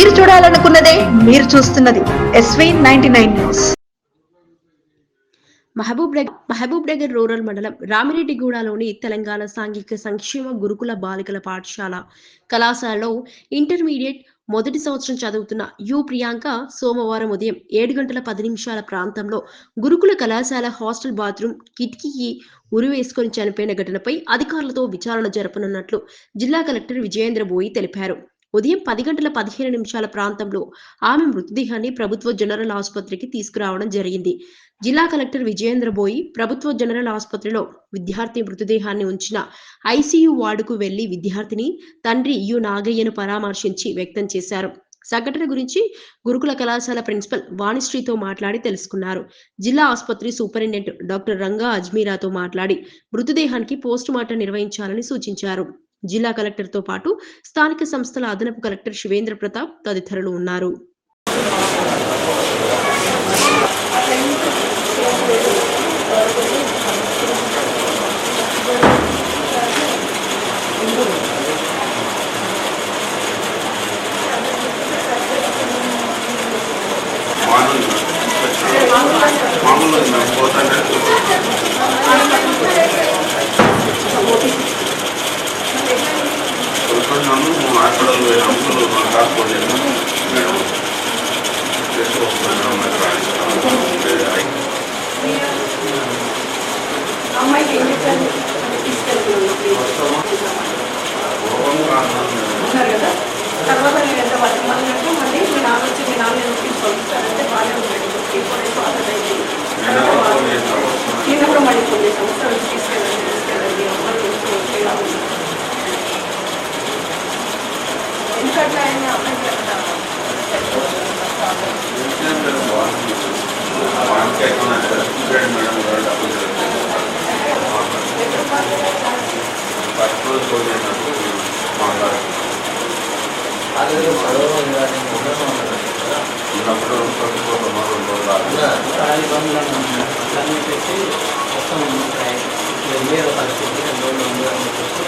మీరు చూడాలనుకున్నదే మీరు చూస్తున్నది SV ninety nine news Mahabubnagar Mahabubnagar rural మండలం రామిరెడ్డిగూడలోని తెలంగాణ సాంఘిక సంక్షేమ గురుకుల బాలికల పాఠశాల కళాశాలలో ఇంటర్మీడియట్ మొదటి సంవత్సరం చదువుతున్న యు ప్రియాంక సోమవారం ఉదయం ఏడు గంటల పది నిమిషాల ప్రాంతంలో గురుకుల కళాశాల హాస్టల్ బాత్రూమ్ కిటికీకి ఉరి వేసుకొని చనిపోయిన ఘటనపై అధికారులతో విచారణ జరపనున్నట్లు జిల్లా కలెక్టర్ విజయేంద్ర బోయి తెలిపారు. ఉదయం పది గంటల పదిహేను నిమిషాల ప్రాంతంలో ఆమె మృతదేహాన్ని ప్రభుత్వ జనరల్ ఆసుపత్రికి తీసుకురావడం జరిగింది. జిల్లా కలెక్టర్ విజయేంద్ర బోయి ప్రభుత్వ జనరల్ ఆసుపత్రిలో విద్యార్థి మృతదేహాన్ని ఉంచిన ఐసీయూ వార్డుకు వెళ్ళి విద్యార్థిని తండ్రి యు నాగయ్యను పరామర్శించి వ్యక్తం చేశారు. సంఘటన గురించి గురుకుల కళాశాల ప్రిన్సిపల్ వాణిశ్రీతో మాట్లాడి తెలుసుకున్నారు. జిల్లా ఆసుపత్రి సూపరింటెండెంట్ డాక్టర్ రంగా అజ్మీరాతో మాట్లాడి మృతదేహానికి పోస్ట్ మార్టం నిర్వహించాలని సూచించారు. జిల్లా కలెక్టర్తో పాటు స్థానిక సంస్థల అదనపు కలెక్టర్ శివేంద్ర ప్రతాప్ తదితరులు ఉన్నారు. మామూలు మేము పోతానే కొనుక్కున్నాను హాస్పిటల్ పోయినప్పుడు మా మేడం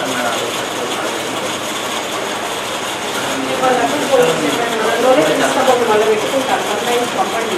అన్నారు వాళ్ళకు మళ్ళీ పెట్టుకుంటారు. అమ్మాయిని పంపండి.